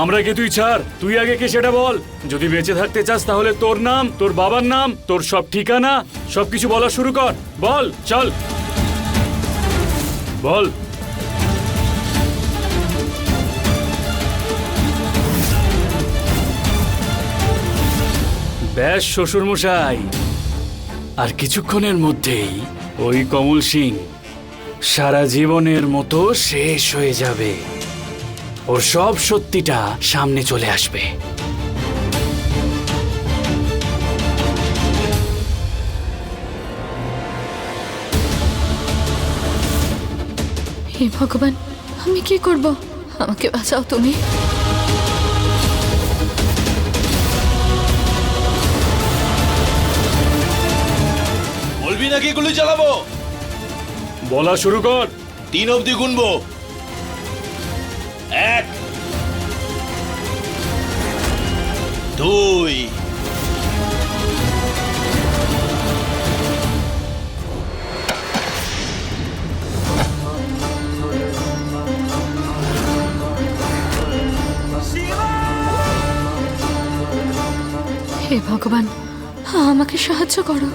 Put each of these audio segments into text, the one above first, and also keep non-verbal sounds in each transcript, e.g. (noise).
আমরা কে তুই ছাড়? তুই আগে কে সেটা বল। যদি বেঁচে থাকতে চাস তাহলে তোর নাম, তোর বাবার নাম, তোর সব ঠিকানা, সবকিছু বলা শুরু কর। বল, চল। বল। ব্যাস শ্বশুর মশাই আর কিছুক্ষণের মধ্যেই ওই কমল সিং সারা জীবনের মতো শেষ হয়ে যাবে। ওর সব সত্যিটা সামনে চলে আসবে। হে ভগবান আমি কি করব? আমাকে বাঁচাও তুমি। বলবি নাকি গুলি চালাবো বলা শুরু কর। তিন অবধি গুনবো। এক দুই হে ভগবান আমাকে সাহায্য করো।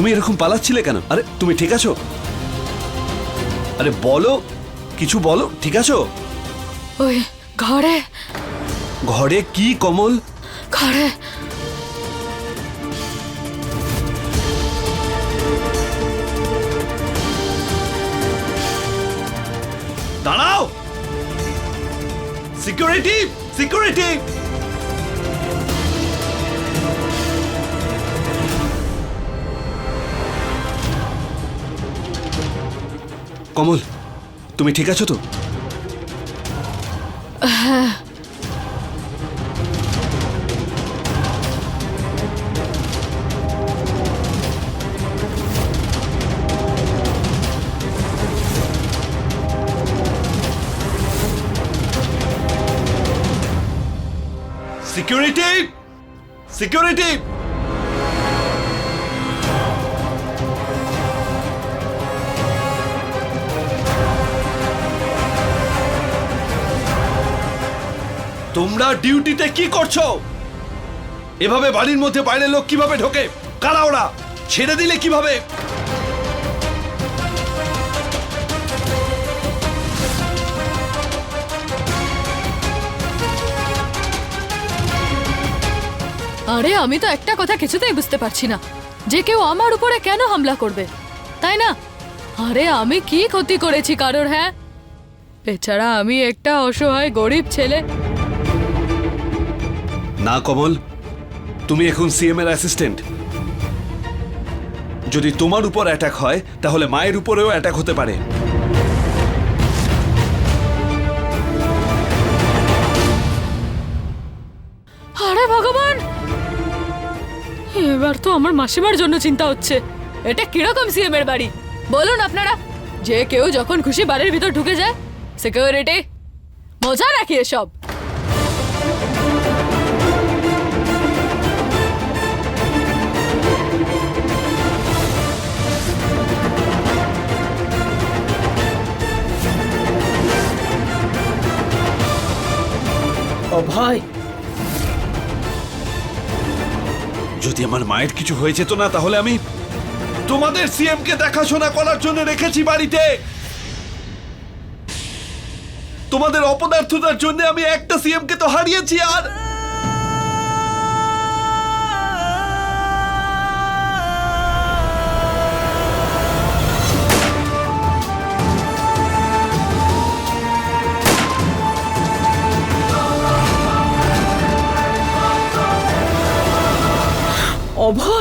তুমি এরকম পালাচ্ছিলে কেন? আরে তুমি ঠিক আছো? আরে বলো। কিছু বলো ঠিক আছো? ওই ঘরে। ঘরে কি কমল? ঘরে। দাঁড়াও! সিকিউরিটি সিকিউরিটি কমল তুমি ঠিক আছো তো? সিকিউরিটি সিকিউরিটি তোমরা ডিউটিতে কি করছ? এভাবে বাড়ির মধ্যে বাইরে লোক কীভাবে ঢোকে? কারা ওরা? ছেড়ে দিলে কীভাবে? আরে, আমি তো একটা কথা কিছুতেই বুঝতে পারছি না। যে কেউ আমার উপরে কেন হামলা করবে? তাই না? আরে, আমি কি ক্ষতি করেছি কারোর হ্যাঁ? বেচারা আমি একটা অসহায় গরিব ছেলে। না কমল, তুমি এখন সিএম এর অ্যাসিস্ট্যান্ট যদি তোমার উপর অ্যাটাক হয়, তাহলে মায়ের উপরেও অ্যাটাক হতে পারে। ভগবান! এবার তো আমার মাসিমার জন্য চিন্তা হচ্ছে। এটা কীরকম সিএম এর বাড়ি? বলুন আপনারা, যে কেউ যখন খুশি বাড়ির ভিতর ঢুকে যায় সিকিউরিটি মজা রাখি এসব। অভয় যদি আমার মায়ের কিছু হয়েছে তো না, তাহলে আমি তোমাদের সিএম কে দেখাশোনা করার জন্য রেখেছি বাড়িতে। তোমাদের অপদার্থতার জন্য আমি একটা সিএম কে তো হারিয়েছি আর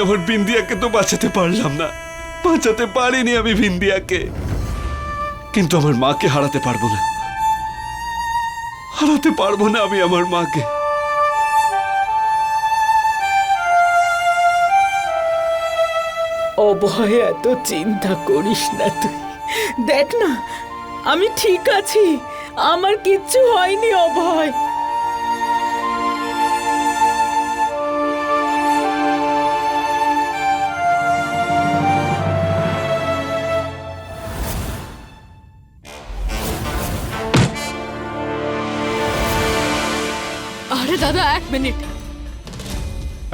আমার বিন্দিয়াকে তো বাঁচাতে পারলাম না। বাঁচাতে পারিনি আমি বিন্দিয়াকে কিন্তু আমার মাকে হারাতে পারব না। হারাতে পারব না আমি আমার মাকে। অভয় এত চিন্তা করিস না তুই। দেখ না, আমি ঠিক আছি। আমার কিচ্ছু হয়নি অভয়। মিনিট।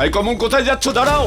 এই কমন কোথায় যাচ্ছ? দাঁড়াও।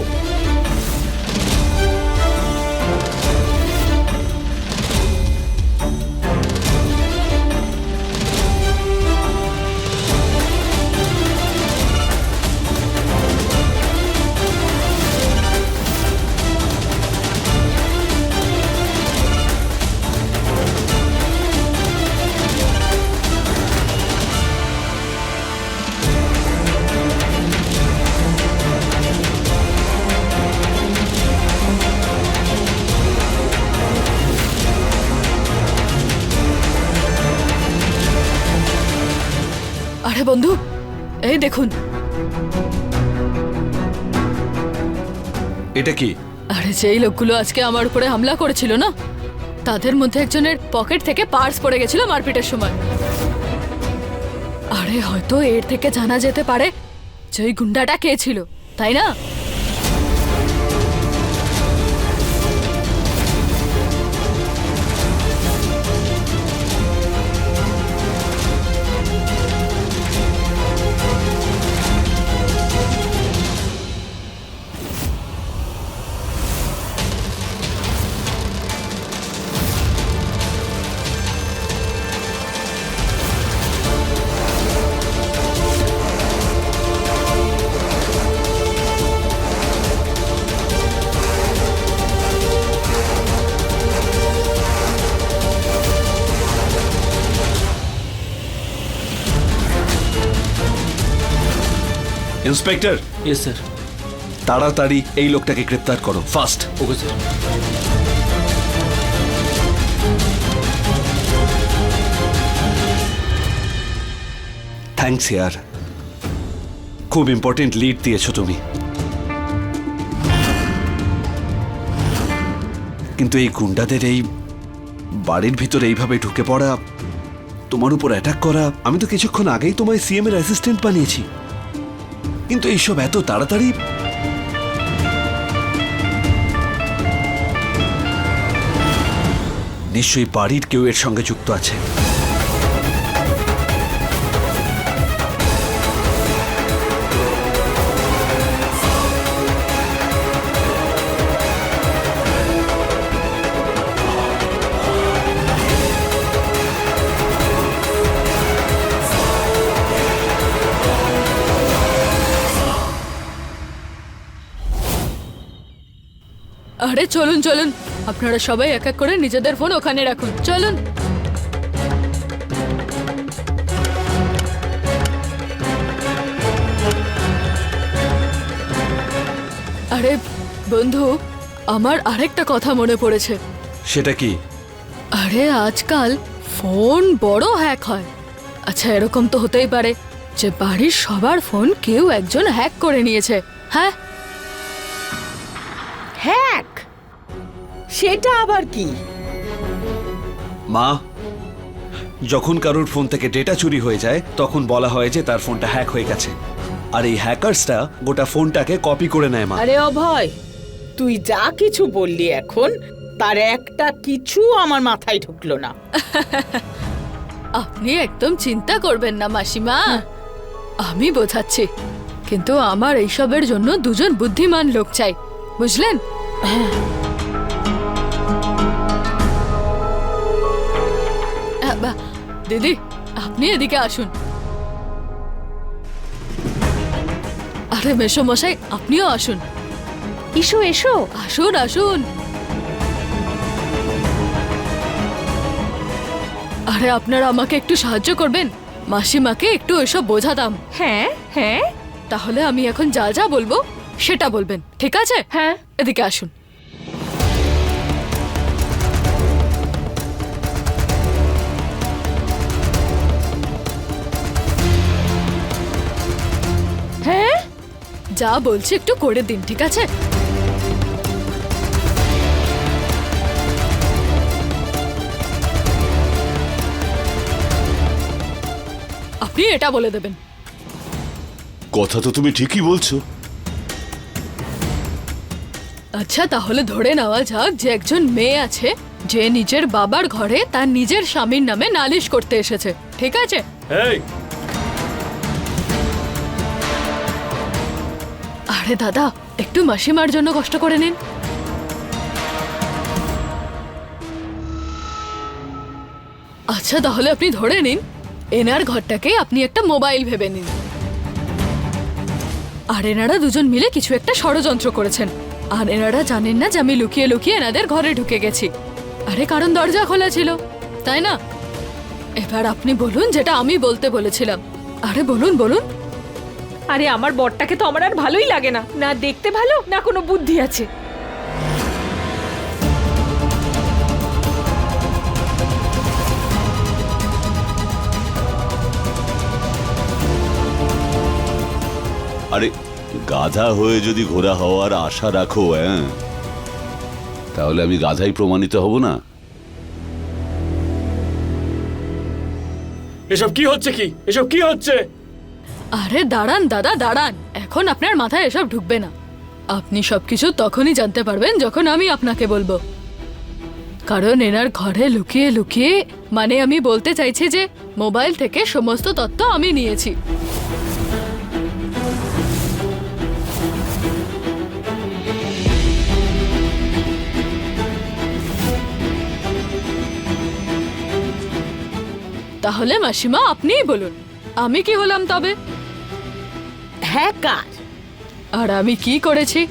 আরে বন্ধু এই দেখুন। এটা কি? আরে যেই লোকগুলো আজকে আমার উপরে হামলা করেছিল না তাদের মধ্যে একজনের পকেট থেকে পার্স পড়ে গেছিল মারপিটের সময়। আরে হয়তো এর থেকে জানা যেতে পারে যে ওই গুন্ডাটা কে ছিল তাই না? ইন্সপেক্টর? ইয়েস স্যার তাড়াতাড়ি এই লোকটাকে গ্রেপ্তার করো ফাস্ট। ওকে স্যার থ্যাঙ্কস ইয়ার খুব ইম্পর্টেন্ট লিড দিয়েছ তুমি। কিন্তু এই গুন্ডাদের এই বাড়ির ভিতরে এইভাবে ঢুকে পড়া তোমার উপর অ্যাটাক করা আমি তো কিছুক্ষণ আগেই তোমায় সিএম এর অ্যাসিস্ট্যান্ট বানিয়েছি। কিন্তু এইসব এত তাড়াতাড়ি? নিশ্চয়ই বাড়ির কেউ এর সঙ্গে যুক্ত আছে। আরে চলুন চলুন। আপনারা সবাই এক এক করে নিজেদের ফোন ওখানে রাখুন। চলুন। আরে বন্ধু আমার আরেকটা কথা মনে পড়েছে। সেটা কি? আরে আজকাল ফোন বড় হ্যাক হয়। আচ্ছা এরকম তো হতেই পারে যে বাড়ির সবার ফোন কেউ একজন হ্যাক করে নিয়েছে। হ্যাঁ? হ্যাক। সেটা আবার কি? মা যখন কারোর ফোন থেকে ডেটা চুরি হয়ে যায় তখন বলা হয় যে তার ফোনটা হ্যাক হয়ে গেছে। আর এই হ্যাকার্সটা গোটা ফোনটাকে কপি করে নেয় মা। আরে অভয় তুই যা কিছু বললি এখন তার একটা কিছু আমার মাথায় ঢুকলো না। (laughs) আপনি একদম চিন্তা করবেন না মাসিমা। আমি বোঝাচ্ছি কিন্তু আমার এইসবের জন্য দুজন বুদ্ধিমান লোক চাই। বুঝলেন দিদি আপনি এদিকে আসুন। আরে মেশো মশাই আপনিও আসুন। এসো এসো। আসুন আসুন। আরে আপনারা আমাকে একটু সাহায্য করবেন? মাসিমাকে একটু এসব বোঝাতাম। হ্যাঁ হ্যাঁ। তাহলে আমি এখন যা যা বলব সেটা বলবেন ঠিক আছে? হ্যাঁ। এদিকে আসুন। হ্যাঁ? যা বলছি একটু করে দিন ঠিক আছে? আপনি এটা বলে দেবেন। কথা তো তুমি ঠিকই বলছো। আচ্ছা তাহলে ধরে নেওয়া যাক যে একজন মেয়ে আছে যে নিজের বাবার ঘরে তার নিজের স্বামীর নামে নালিশ করতে এসেছে। ঠিক আছে? আরে দাদা একটু মাসিমার জন্য কষ্ট করে নিন। আচ্ছা তাহলে আপনি ধরে নিন এনার ঘরটাকে আপনি একটা মোবাইল ভেবে নিন। আর এনারা দুজন মিলে কিছু একটা ষড়যন্ত্র করেছেন। আর এনারা জানেন না যে আমি লুকিয়ে লুকিয়ে এনাদের ঘরে ঢুকে গেছি। আরে কারণ দরজা খোলা ছিল তাই না? এবার আপনি বলুন যেটা আমি বলতে বলেছিলাম। আরে বলুন বলুন। আরে আমার বরটাকে তো আমার আর ভালোই লাগে না। না দেখতে ভালো না কোনো বুদ্ধি আছে। আরে গাধা হয়ে যদি ঘোড়া হওয়ার আশা রাখো হ্যাঁ? তাহলে আমি গাধাই প্রমাণিত হব না। এসব কি হচ্ছে কি? এসব কি হচ্ছে? আরে দাঁড়ান দাদা দাঁড়ান। এখন আপনার মাথায় এসব ঢুকবে না। আপনি সবকিছু তখনই জানতে পারবেন যখন আমি আপনাকে বলব। কারণ এনার ঘরে লুকিয়ে লুকিয়ে মানে আমি বলতে চাইছি যে মোবাইল থেকে সমস্ত তথ্য আমি নিয়েছি। তাহলে মাসিমা আপনিই বলুন। আমি কি হলাম তবে? হ্যাকার আর আমি কি করেছি?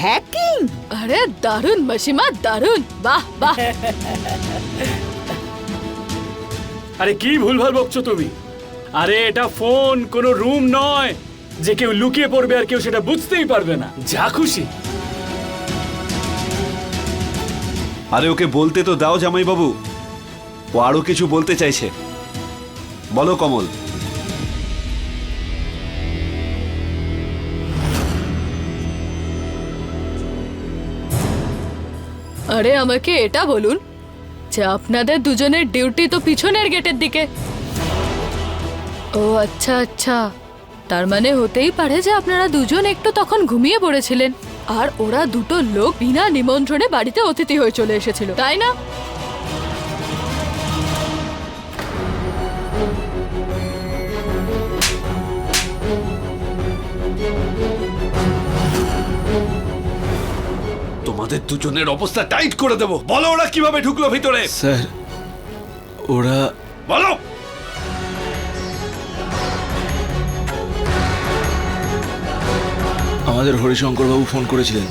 হ্যাকিং? আরে দারুণ মাসিমা দারুণ। বাহ বাহ। আরে কি ভুলভাল বকছো তুমি? আরে এটা ফোন কোনো রুম নয়। যে কেউ লুকিয়ে পড়বে আর কেউ সেটা বুঝতেই পারবে না। যা খুশি। আরে ওকে বলতে তো দাও জামাইবাবু। ও আরও কিছু বলতে চাইছে। বলো কমল। আরে, আমাকে এটা বলুন যে আপনাদের দুজনের ডিউটি তো পিছনের গেটের দিকে। ও আচ্ছা আচ্ছা। তার মানে হতেই পারে যে আপনারা দুজন একটু তখন ঘুমিয়ে পড়েছিলেন। আর ওরা দুটো লোক বিনা নিমন্ত্রণে বাড়িতে অতিথি হয়ে চলে এসেছিল, তাই না? তোমাদের দুজনের অবস্থা টাইট করে দেবো। বলো ওরা কীভাবে ঢুকলো ভিতরে। স্যার ওরা বলো। আমাদের হরিশঙ্করবাবু ফোন করেছিলেন।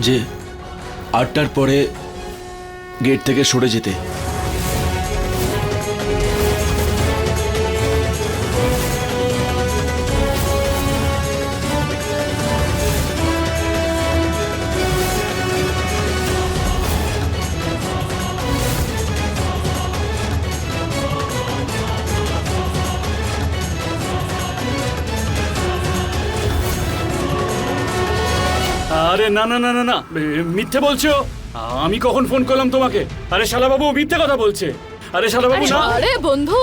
যে আটটার পরে গেট থেকে সরে যেতে। আরে না না না না না। মিথ্যে বলছো? আমি কখন ফোন করলাম তোমাকে? আরে শালাবাবু মিথ্যে কথা বলছে। আরে শালাবাবু না। আরে বন্ধু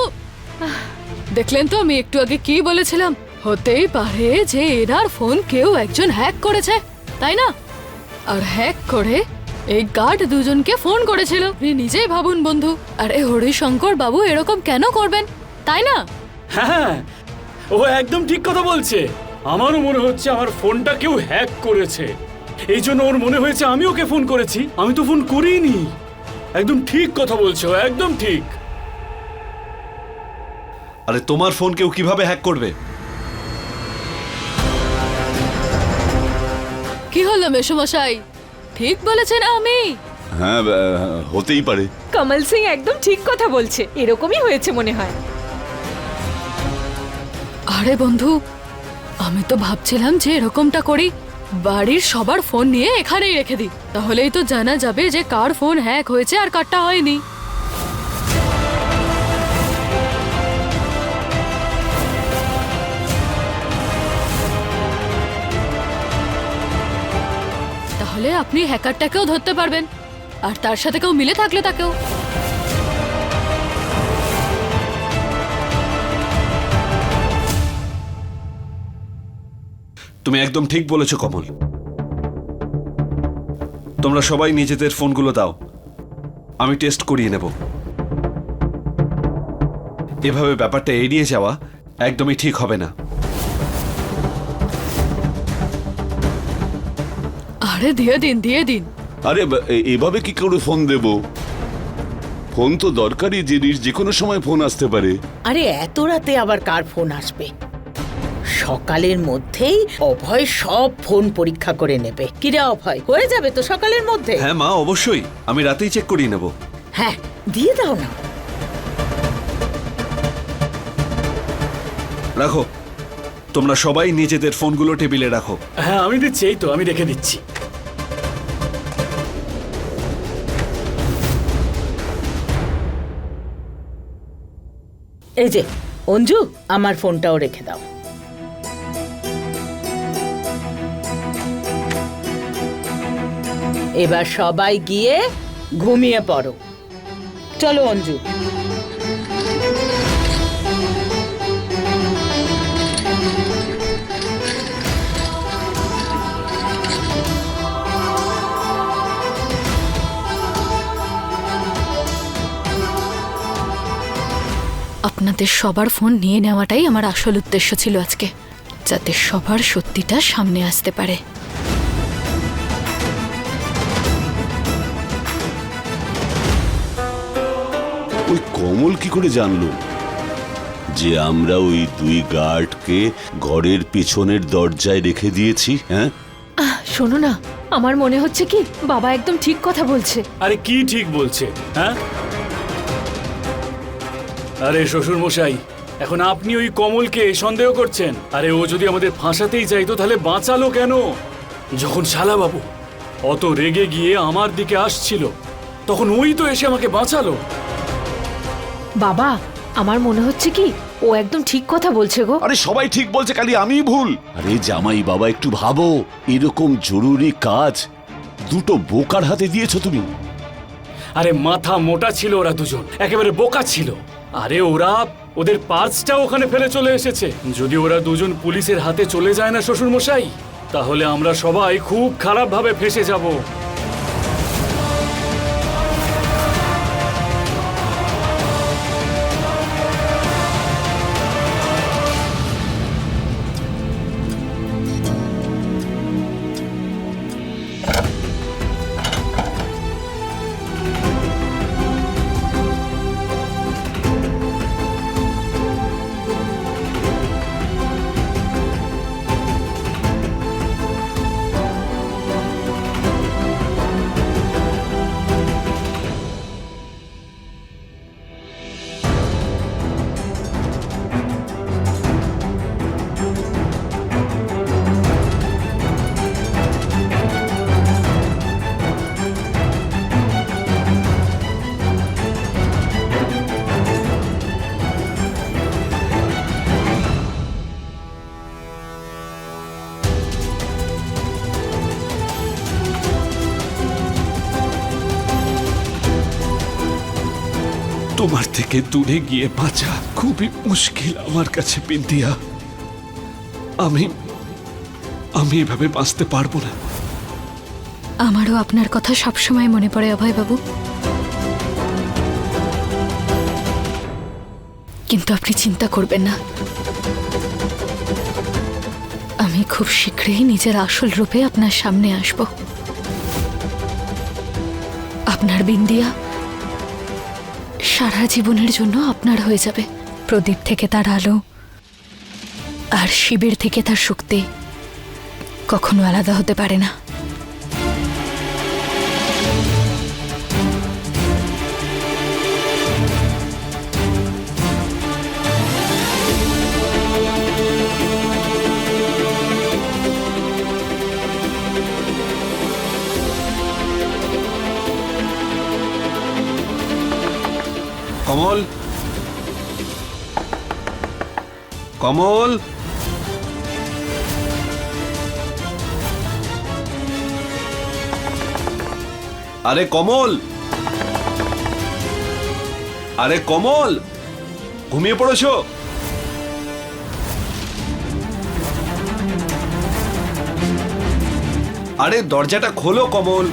দেখলেন তো আমি একটু আগে কি বলেছিলাম? হতেই পারে যে এনার ফোন কেউ একজন হ্যাক করেছে তাই না? আর হ্যাক করে এই গার্ড দুজনকে ফোন করেছিল। আপনি নিজেই ভাবুন বন্ধু আরে হরিশঙ্কর বাবু এরকম কেন করবেন? তাই না? হ্যাঁ ও একদম ঠিক কথা বলছে। আমারও মনে হচ্ছে আমার ফোনটা কেউ হ্যাক করেছে। এই জন্য ওর মনে হয়েছে আমি ওকে ফোন করেছি। আমি তো ফোন করিনি। একদম ঠিক কথা বলছো একদম ঠিক। আরে তোমার ফোন কেউ কীভাবে হ্যাক করবে? কি হলো মেসমশাই? ঠিক বলেছেন আমি? হ্যাঁ হতেই পারে। কমল সিং একদম ঠিক কথা বলছে এরকমই হয়েছে মনে হয়। আরে বন্ধু আমি তো ভাবছিলাম যে এরকমটা করি। বাড়ির সবার ফোন নিয়ে এখানেই রেখে দিই। তাহলেই তো জানা যাবে যে কার ফোন হ্যাক হয়েছে আর কারটা হয়নি। তাহলে আপনি হ্যাকারটাকেও ধরতে পারবেন। আর তার সাথে কেউ মিলে থাকলে তাকেও। তুমি একদম ঠিক বলেছ কমল। তোমরা সবাই নিজেদের ফোনগুলো দাও। আমি টেস্ট করিয়ে নেব। এভাবে ব্যাপারটা এড়িয়ে যাওয়া একদমই ঠিক হবে না। আরে দিয়ে দিন দিয়ে দিন। আরে এভাবে কি করে ফোন দেব? ফোন তো দরকারি জিনিস যে কোনো সময় ফোন আসতে পারে। আরে এত রাতে আবার কার ফোন আসবে? সকালের মধ্যেই অভয় সব ফোন পরীক্ষা করে নেবে। কিরে অভয় হয়ে যাবে তো সকালের মধ্যে? হ্যাঁ মা অবশ্যই। আমি রাতেই চেক করিয়ে নেব। হ্যাঁ দিয়ে দাও না। রাখো। তোমরা সবাই নিজেদের ফোনগুলো টেবিলে রাখো। হ্যাঁ আমি দিচ্ছি এই তো আমি রেখে দিচ্ছি। এই যে অঞ্জু আমার ফোনটাও রেখে দাও। এবার সবাই গিয়ে ঘুমিয়ে পড়ো। চলো, অঞ্জু। আপনাদের সবার ফোন নিয়ে নেওয়াটাই আমার আসল উদ্দেশ্য ছিল আজকে, যাতে সবার সত্যিটা সামনে আসতে পারে। কমল কি করে জানলো? যে আমরা ওই দুই গার্ডকে ঘরের পেছনের দরজায় রেখে দিয়েছি হ্যাঁ? শোনো না আমার মনে হচ্ছে কি বাবা একদম ঠিক কথা বলছে। আরে কি ঠিক বলছে হ্যাঁ? আরে শ্বশুর মশাই এখন আপনি ওই কমলকে সন্দেহ করছেন। আরে ও যদি আমাদের ফাঁসাতেই চাইতো তাহলে বাঁচালো কেন? যখন শালা বাবু অত রেগে গিয়ে আমার দিকে আসছিল তখন ওই তো এসে আমাকে বাঁচালো। বাবা আমার মনে হচ্ছে কি ও একদম ঠিক কথা বলছে গো। আরে সবাই ঠিক বলছে খালি আমিই ভুল। আরে জামাই বাবা একটু ভাবো এরকম জরুরি কাজ দুটো বোকার হাতে দিয়েছ তুমি। আরে মাথা মোটা ছিল ওরা দুজন একেবারে বোকা ছিল। আরে ওরা ওদের পার্সটা ওখানে ফেলে চলে এসেছে। যদি ওরা দুজন পুলিশের হাতে চলে যায় না শ্বশুর মশাই তাহলে আমরা সবাই খুব খারাপ ভাবে ফেসে যাব। তোমার থেকে দূরে গিয়ে বাঁচা খুবই মুশকিল আমার কাছে বিন্দিয়া আমি আমি এভাবে বাঁচতে পারব না। আমারও আপনার কথা সবসময় মনে পড়ে, অভয়বাবু। কিন্তু আপনি চিন্তা করবেন না। আমি খুব শীঘ্রই নিজের আসল রূপে আপনার সামনে আসব। আপনার বিন্দিয়া সারা জীবনের জন্য আপনার হয়ে যাবে। প্রদীপ থেকে তার আলো, আর শিবের থেকে তার শক্তি কখনো আলাদা হতে পারে না। কমল? কমল? আরে কমল! আরে কমল! ঘুমিয়ে পড়েছো? আরে দরজাটা খোলো কমল।